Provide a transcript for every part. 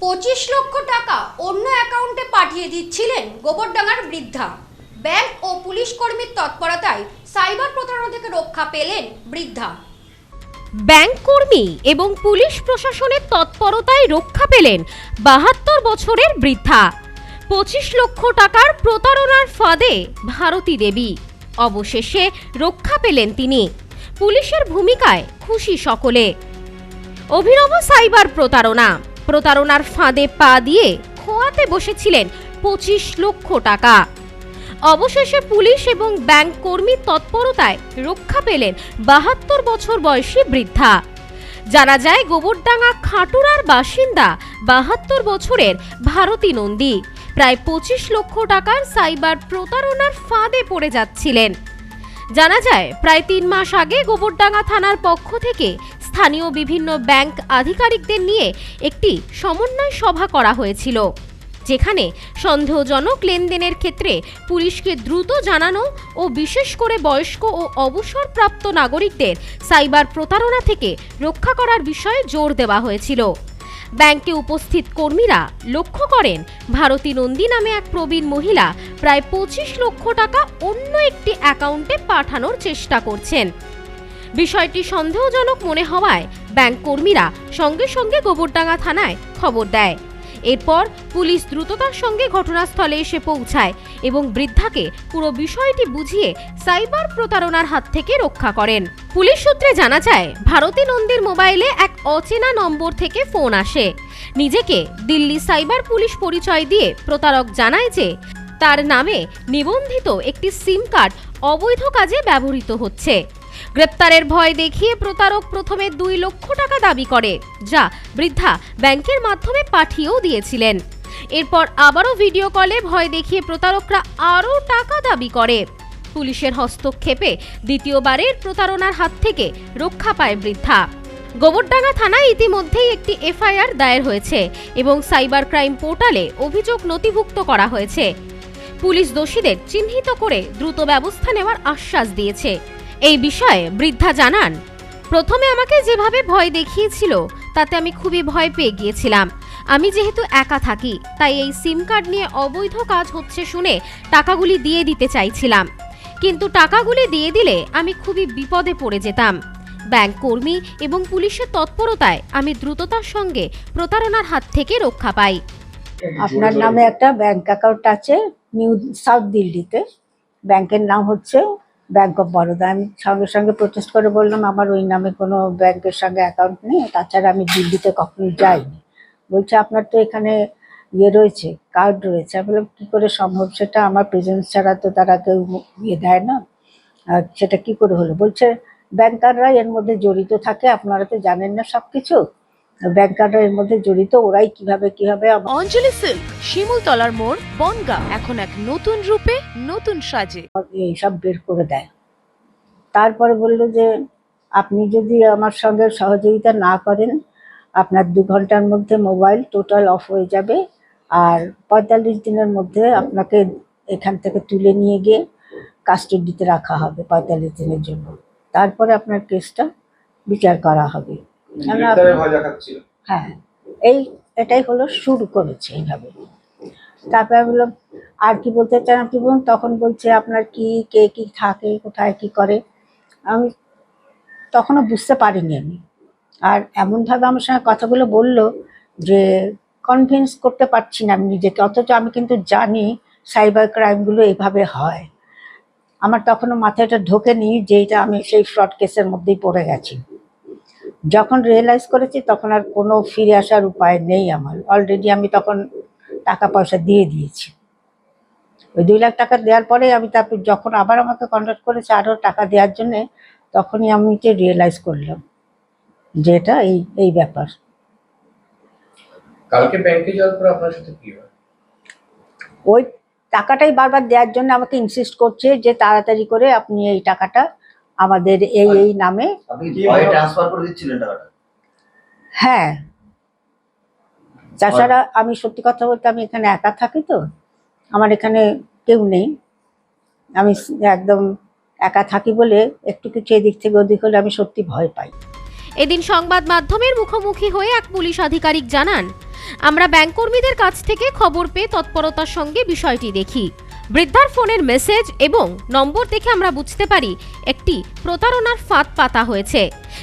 পঁচিশ লক্ষ টাকা অন্য অ্যাকাউন্টে পাঠিয়ে দিচ্ছিলেন গোবরডাঙ্গার বৃদ্ধা। ব্যাংক ও পুলিশ কর্মীর তৎপরতায় সাইবার প্রতারণা থেকে রক্ষা পেলেন বৃদ্ধা। ব্যাংক কর্মী এবং পুলিশ প্রশাসনের তৎপরতায় রক্ষা পেলেন বাহাত্তর বছরের বৃদ্ধা। পঁচিশ লক্ষ টাকার প্রতারণার ফাঁদে ভারতী দেবী। অবশেষে রক্ষা পেলেন তিনি। পুলিশের ভূমিকায় খুশি সকলে। অভিনব সাইবার প্রতারণা। প্রতারণার ফাঁদে পা দিয়ে খোয়াতে বসেছিলেন পঁচিশ লক্ষ টাকা। অবশেষে পুলিশ এবং ব্যাংক কর্মীর তৎপরতায় রক্ষা পেলেন বাহাত্তর বছর বয়সী বৃদ্ধা। জানা যায়, গোবরডাঙ্গা খাটুরার বাসিন্দা বাহাত্তর বছরের ভারতী নন্দী প্রায় পঁচিশ লক্ষ টাকার সাইবার প্রতারণার ফাঁদে পড়ে যাচ্ছিলেন। জানা যায়, প্রায় তিন মাস আগে গোবরডাঙ্গা থানার পক্ষ থেকে স্থানীয় বিভিন্ন ব্যাংক আধিকারিকদের নিয়ে একটি সমন্বয় সভা করা হয়েছিল, যেখানে সন্দেহজনক লেনদেনের ক্ষেত্রে পুলিশকে দ্রুত জানানো ও বিশেষ করে বয়স্ক ও অবসরপ্রাপ্ত নাগরিকদের সাইবার প্রতারণা থেকে রক্ষা করার বিষয়ে জোর দেওয়া হয়েছিল। ব্যাংকে উপস্থিত কর্মীরা লক্ষ্য করেন, ভারতী নন্দী নামে এক প্রবীণ মহিলা প্রায় পঁচিশ লক্ষ টাকা অন্য একটি অ্যাকাউন্টে পাঠানোর চেষ্টা করছেন। বিষয়টি সন্দেহজনক মনে হওয়ায় ব্যাংক কর্মীরা সঙ্গে সঙ্গে গোবরডাঙ্গা থানায় খবর দেয়। এরপর পুলিশ দ্রুততার সঙ্গে ঘটনাস্থলে এসে পৌঁছায় এবং বৃদ্ধাকে পুরো বিষয়টি বুঝিয়ে সাইবার প্রতারণার হাত থেকে রক্ষা করেন। পুলিশ সূত্রে জানা যায়, ভারতী নন্দীর মোবাইলে এক অচেনা নম্বর থেকে ফোন আসে। নিজেকে দিল্লি সাইবার পুলিশ পরিচয় দিয়ে প্রতারক জানায় যে, তার নামে নিবন্ধিত একটি সিম কার্ড অবৈধ কাজে ব্যবহৃত হচ্ছে। গ্রেপ্তারের ভয় দেখিয়ে প্রতারক প্রথমে দুই লক্ষ টাকা দাবি করে, যা বৃদ্ধা ব্যাংকের মাধ্যমে পাঠিয়েও দিয়েছিলেন। এরপর আবারও ভিডিও কলে ভয় দেখিয়ে প্রতারকরা আরও টাকা দাবি করে। পুলিশের হস্তক্ষেপে দ্বিতীয়বারের প্রতারণার হাত থেকে রক্ষা পায় বৃদ্ধা। গোবরডাঙ্গা থানায় ইতিমধ্যেই একটি এফআইআর দায়ের হয়েছে এবং সাইবার ক্রাইম পোর্টালে অভিযোগ নথিভুক্ত করা হয়েছে। পুলিশ দোষীদের চিহ্নিত করে দ্রুত ব্যবস্থা নেওয়ার আশ্বাস দিয়েছে। এই বিষয়ে বৃদ্ধা জানান, প্রথমে আমাকে যেভাবে ভয় দেখিয়েছিল, তাতে আমি খুবই ভয় পেয়ে গিয়েছিলাম। আমি যেহেতু একা থাকি, তাই এই সিম কার্ড নিয়ে অবৈধ কাজ হচ্ছে শুনে টাকাগুলি দিয়ে দিতে চাইছিলাম। কিন্তু টাকাগুলি দিয়ে দিলে আমি খুবই বিপদে পড়ে যেতাম। ব্যাংক কর্মী এবং পুলিশের তৎপরতায় আমি দ্রুততার সঙ্গে প্রতারণার হাত থেকে রক্ষা পাই। আপনার নামে একটা ব্যাংক অ্যাকাউন্ট আছে, নিউ সাউথ দিল্লিতে। ব্যাংকের নাম হচ্ছে ব্যাংক অফ বরোদা আমি সঙ্গে সঙ্গে প্রচেস্ট করে বললাম, আমার ওই নামে কোনো ব্যাংকের সঙ্গে অ্যাকাউন্ট নেই। তাছাড়া আমি দিল্লিতে কখনো যাইনি। বলছে, আপনার তো এখানে ইয়ে রয়েছে কার্ড রয়েছে। আমি বললাম, কী করে সম্ভব? সেটা আমার প্রেজেন্স ছাড়া তো তারা কেউ ইয়ে দেয় না। সেটা কি করে হলো? বলছে ব্যাংকাররা এর মধ্যে জড়িত থাকে, আপনারা তো জানেন না সব কিছু ব্যাংকাররা মধ্যে জড়িত ওরাই কীভাবে কীভাবে অঞ্জলি সিল্ক শিমুলতলার মোড় বনগা। এখন এক নতুন রূপে নতুন সাজে। এইসব বের করে দেয়। তারপরে বলল যে আপনি যদি আমার সঙ্গে সহযোগিতা না করেন আপনার দু ঘণ্টার মধ্যে মোবাইল টোটাল অফ হয়ে যাবে। আর পঁয়তাল্লিশ দিনের মধ্যে আপনাকে এখান থেকে তুলে নিয়ে গিয়ে কাস্টডিতে রাখা হবে পঁয়তাল্লিশ দিনের জন্য। তারপরে আপনার কেসটা বিচার করা হবে। হ্যাঁ এই এটাই হলো শুরু করেছে এইভাবে। তারপরে বললাম আর কি বলতে চান আপনি বলুন? তখন বলছে আপনার কি কে কি থাকে কোথায় কি করে? আমি তখনও বুঝতে পারিনি আমি। আর এমনভাবে আমার সঙ্গে কথাগুলো বলল যে কনভিন্স করতে পারছি না আমি নিজেকে অথচ আমি কিন্তু জানি সাইবার ক্রাইমগুলো এইভাবে হয়। আমার তখনও মাথাটা ঢোকেনি যে এটা আমি সেই ফ্রড কেসের মধ্যেই পড়ে গেছি। যখন রিয়েলাইজ করেছি তখন আর কোনো ফিরে আসার উপায় নেই আমার। অলরেডি আমি তখন টাকা পয়সা দিয়ে দিয়েছি। ওই দুই লাখ টাকা দেওয়ার পরে আমি তারপর যখন আবার আমাকে কন্ট্যাক্ট করেছে আরও টাকা দেওয়ার জন্যে তখনই আমি যে রিয়েলাইজ করলাম যে এটা এই এই ব্যাপার। কালকে ব্যাংকে যাওয়ার পর আপনার সাথে কি হয়? ওই টাকাটাই বারবার দেওয়ার জন্য আমাকে ইনসিস্ট করছে যে তাড়াতাড়ি করে আপনি এই টাকাটা আমাদের এই এই নামে। হ্যাঁ। তাছাড়া আমি সত্যি কথা বলতে আমি এখানে একা থাকি তো। আমার এখানে কেউ নেই। আমি একদম একা থাকি বলে একটু কিছু এদিক থেকে ওদিক হলে আমি সত্যি ভয় পাই। এদিন সংবাদ মাধ্যমের মুখোমুখি হয়ে এক পুলিশ আধিকারিক জানান আমরা ব্যাংক কর্মীদের কাছ থেকে খবর পেয়ে তৎপরতার সঙ্গে বিষয়টি দেখি। বৃদ্ধার ফোনের মেসেজ এবং নম্বর দেখে আমরা বুঝতে পারি একটি প্রতারণার ফাঁদ পাতা হয়েছে।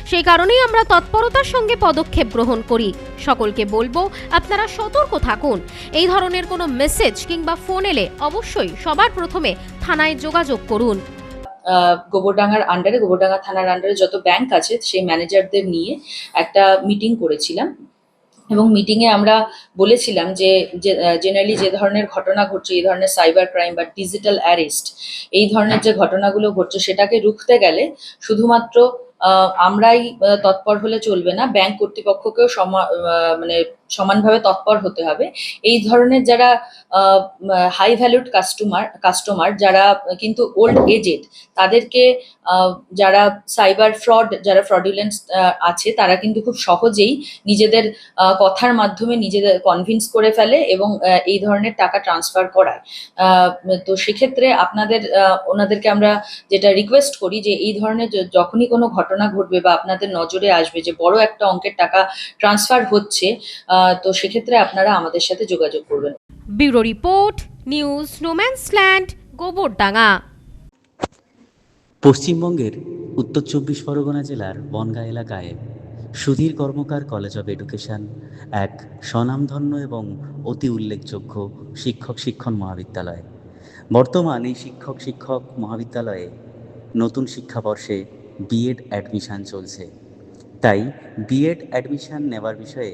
সেই কারণেই আমরা তৎপরতার সঙ্গে পদক্ষেপ গ্রহণ করি। সকলকে বলব, আপনারা সতর্ক থাকুন। এই ধরনের কোনো মেসেজ কিংবা ফোন এলে অবশ্যই সবার প্রথমে থানায় যোগাযোগ করুন। গোবরডাঙ্গার আন্ডারে গোবরডাঙ্গা থানার আন্ডারে যত ব্যাংক আছে, সেই ম্যানেজারদের নিয়ে একটা মিটিং করেছিলাম। এবং মিটিংয়ে আমরা বলেছিলাম যে জেনারেলি যে ধরনের ঘটনা ঘটছে, এই ধরনের সাইবার ক্রাইম বা ডিজিটাল অ্যারেস্ট এই ধরনের যে ঘটনাগুলো ঘটছে, সেটাকে রুখতে গেলে শুধুমাত্র আমরাই তৎপর হলে চলবে না ব্যাংক কর্তৃপক্ষকেও মানে সমানভাবে তৎপর হতে হবে। এই ধরনের যারা হাই ভ্যালুড কাস্টমার কাস্টমার যারা কিন্তু ওল্ড এজেড তাদেরকে যারা সাইবার ফ্রড যারা ফ্রডুলেন্স আছে, তারা কিন্তু খুব সহজেই নিজেদের কথার মাধ্যমে নিজেদের কনভিন্স করে ফেলে এবং এই ধরনের টাকা ট্রান্সফার করায়। তো সেক্ষেত্রে আপনাদের ওনাদেরকে আমরা যেটা রিকোয়েস্ট করি যে এই ধরনের যখনই কোনো ঘটনা ঘটবে বা আপনাদের নজরে আসবে যে বড় একটা অঙ্কের টাকা ট্রান্সফার হচ্ছে তো সেক্ষেত্রে আপনারা আমাদের সাথে যোগাযোগ করবেন। Bureau report news no man's land Gobardanga. পশ্চিমবঙ্গের উত্তর চব্বিশ পরগনা জেলার বনগাঁ এলাকায় Sudhir Karmakar college of education এক স্বনামধন্য এবং অতি উল্লেখযোগ্য শিক্ষক শিক্ষণ মহাবিদ্যালয়। বর্তমান এই শিক্ষক শিক্ষক মহাবিদ্যালয়ে নতুন শিক্ষাবর্ষে বিএড অ্যাডমিশন চলছে। তাই বিএড অ্যাডমিশন নেওয়ার বিষয়ে